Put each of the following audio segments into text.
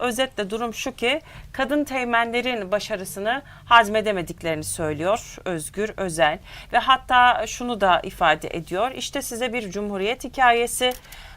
Özetle durum şu ki kadın teğmenlerin başarısını hazmedemediklerini söylüyor Özgür Özel ve hatta şunu da ifade ediyor. İşte size bir cumhuriyet hikayesi.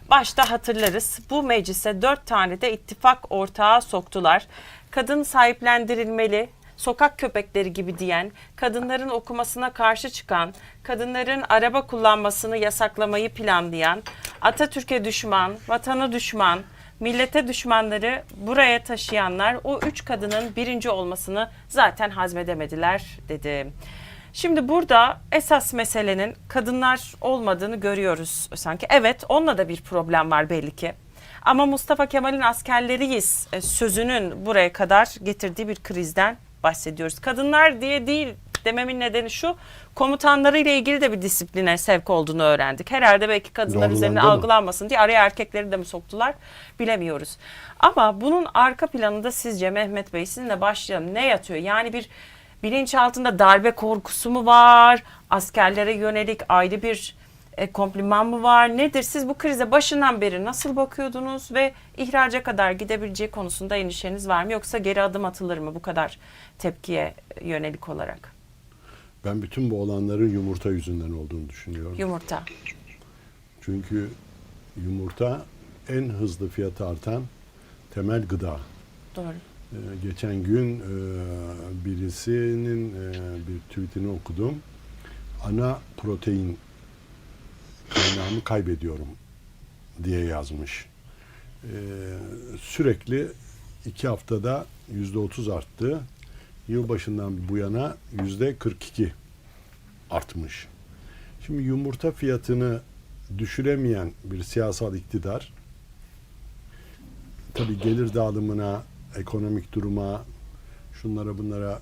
Başta hatırlarız bu meclise dört tane de ittifak ortağı soktular. Kadın sahiplendirilmeli, sokak köpekleri gibi diyen, kadınların okumasına karşı çıkan, kadınların araba kullanmasını yasaklamayı planlayan, Atatürk'e düşman, vatana düşman, millete düşmanları buraya taşıyanlar o üç kadının birinci olmasını zaten hazmedemediler dedi. Şimdi burada esas meselenin kadınlar olmadığını görüyoruz sanki. Evet onunla da bir problem var belli ki. Ama Mustafa Kemal'in askerleriyiz e, sözünün buraya kadar getirdiği bir krizden bahsediyoruz. Kadınlar diye değil dememin nedeni şu komutanları ile ilgili de bir disipline sevk olduğunu öğrendik. Herhalde belki kadınlar Zorlandı üzerine algılanmasın diye araya erkekleri de mi soktular bilemiyoruz. Ama bunun arka planında sizce Mehmet Bey sizinle başlayalım ne yatıyor? Yani bir bilinç altında darbe korkusu mu var? Askerlere yönelik ayrı bir e, kompliman mı var? Nedir? Siz bu krize başından beri nasıl bakıyordunuz ve ihraca kadar gidebileceği konusunda endişeniz var mı? Yoksa geri adım atılır mı bu kadar tepkiye yönelik olarak? Ben bütün bu olanların yumurta yüzünden olduğunu düşünüyorum. Yumurta. Çünkü yumurta en hızlı fiyatı artan temel gıda. Doğru. Ee, geçen gün e, birisinin e, bir tweetini okudum. Ana protein kaynağımı kaybediyorum diye yazmış. Ee, sürekli iki haftada yüzde otuz arttı. Yılbaşından bu yana yüzde 42 artmış. Şimdi yumurta fiyatını düşüremeyen bir siyasal iktidar tabii gelir dağılımına, ekonomik duruma, şunlara bunlara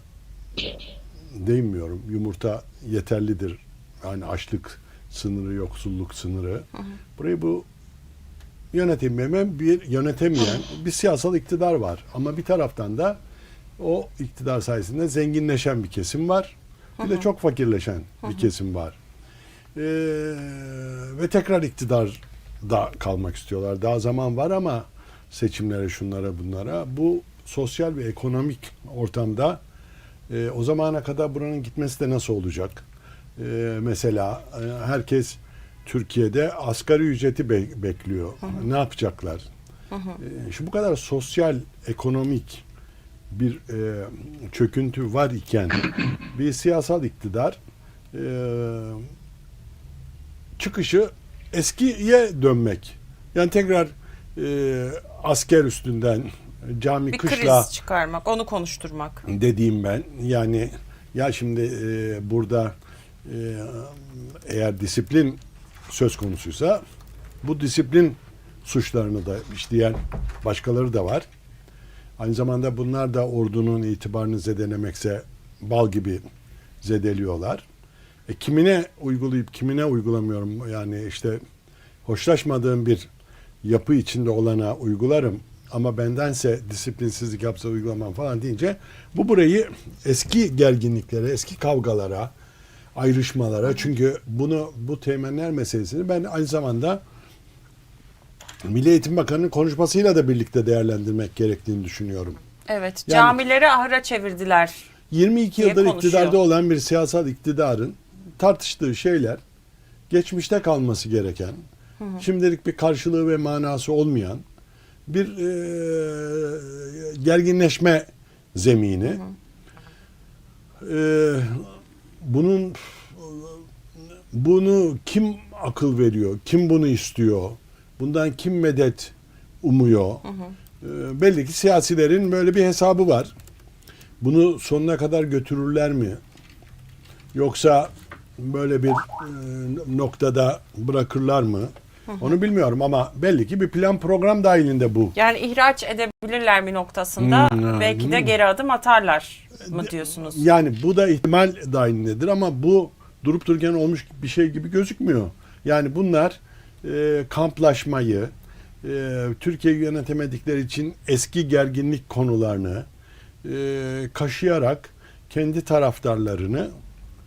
değinmiyorum. Yumurta yeterlidir. Yani açlık sınırı, yoksulluk sınırı. Burayı bu yönetemeyen bir yönetemeyen bir siyasal iktidar var. Ama bir taraftan da o iktidar sayesinde zenginleşen bir kesim var. Bir de çok fakirleşen bir kesim var. Ee, ve tekrar iktidarda kalmak istiyorlar. Daha zaman var ama seçimlere, şunlara, bunlara. Bu sosyal ve ekonomik ortamda e, o zamana kadar buranın gitmesi de nasıl olacak? E, mesela e, herkes Türkiye'de asgari ücreti be- bekliyor. Ne yapacaklar? E, şu bu kadar sosyal, ekonomik bir e, çöküntü var iken bir siyasal iktidar e, çıkışı eskiye dönmek. Yani tekrar e, asker üstünden cami Bir kışla kriz çıkarmak, onu konuşturmak. dediğim ben. Yani ya şimdi e, burada e, eğer disiplin söz konusuysa bu disiplin suçlarını da işleyen başkaları da var. Aynı zamanda bunlar da ordunun itibarını zedelemekse bal gibi zedeliyorlar. E, kimine uygulayıp kimine uygulamıyorum yani işte hoşlaşmadığım bir yapı içinde olana uygularım ama bendense disiplinsizlik yapsa uygulamam falan deyince bu burayı eski gerginliklere, eski kavgalara, ayrışmalara çünkü bunu bu temenler meselesini ben aynı zamanda Milli Eğitim Bakanı'nın konuşmasıyla da birlikte değerlendirmek gerektiğini düşünüyorum. Evet, Yani- camileri ahıra çevirdiler. 22 diye yıldır konuşuyor. iktidarda olan bir siyasal iktidarın tartıştığı şeyler geçmişte kalması gereken, şimdilik bir karşılığı ve manası olmayan bir e, gerginleşme zemini. E, bunun bunu kim akıl veriyor, kim bunu istiyor, bundan kim medet umuyor? E, belli ki siyasilerin böyle bir hesabı var. Bunu sonuna kadar götürürler mi? Yoksa böyle bir e, noktada bırakırlar mı? Onu bilmiyorum ama belli ki bir plan program dahilinde bu. Yani ihraç edebilirler mi noktasında Hmm, belki de geri adım atarlar mı diyorsunuz? Yani bu da ihtimal dahilindedir ama bu durup dururken olmuş bir şey gibi gözükmüyor. Yani bunlar e, kamplaşmayı, e, Türkiye'yi yönetemedikleri için eski gerginlik konularını e, kaşıyarak kendi taraftarlarını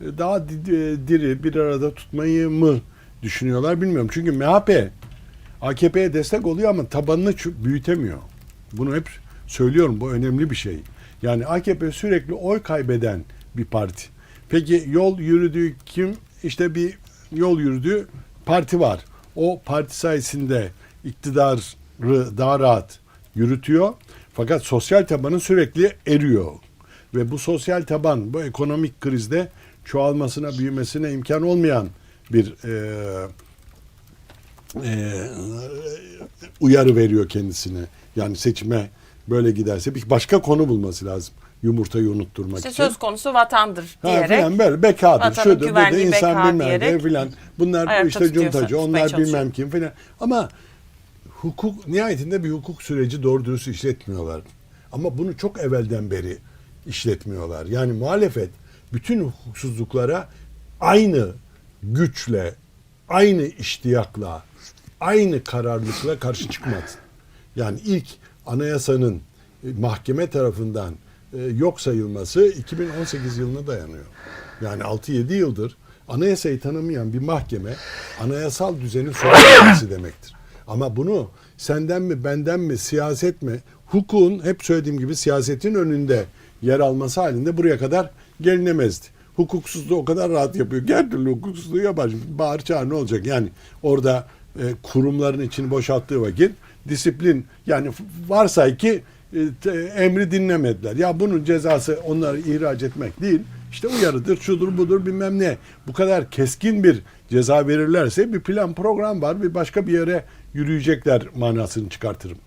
e, daha e, diri bir arada tutmayı mı düşünüyorlar bilmiyorum. Çünkü MHP AKP'ye destek oluyor ama tabanını büyütemiyor. Bunu hep söylüyorum bu önemli bir şey. Yani AKP sürekli oy kaybeden bir parti. Peki yol yürüdüğü kim? İşte bir yol yürüdüğü parti var. O parti sayesinde iktidarı daha rahat yürütüyor. Fakat sosyal tabanı sürekli eriyor. Ve bu sosyal taban bu ekonomik krizde çoğalmasına, büyümesine imkan olmayan bir e, e, uyarı veriyor kendisine. Yani seçime böyle giderse bir başka konu bulması lazım. Yumurtayı unutturmak İşte için. söz konusu vatandır Ha, diyerek. filan böyle bekadır, şudur, güvenliği, insan bilmem ne filan. Bunlar işte cuntacı, onlar bilmem kim filan. Ama hukuk, nihayetinde bir hukuk süreci doğru dürüst işletmiyorlar. Ama bunu çok evvelden beri işletmiyorlar. Yani muhalefet bütün hukuksuzluklara aynı güçle, aynı iştiyakla, aynı kararlılıkla karşı çıkmaz. Yani ilk anayasanın e, mahkeme tarafından e, yok sayılması 2018 yılına dayanıyor. Yani 6-7 yıldır anayasayı tanımayan bir mahkeme anayasal düzenin sorumlusu demektir. Ama bunu senden mi benden mi siyaset mi hukukun hep söylediğim gibi siyasetin önünde yer alması halinde buraya kadar gelinemezdi. Hukuksuzluğu o kadar rahat yapıyor. Her türlü hukuksuzluğu yapar. Bağır çağır ne olacak? Yani orada e, kurumların içini boşalttığı vakit disiplin yani varsay ki e, emri dinlemediler. Ya bunun cezası onları ihraç etmek değil. İşte uyarıdır, şudur budur bilmem ne. Bu kadar keskin bir ceza verirlerse bir plan program var. Bir başka bir yere yürüyecekler manasını çıkartırım.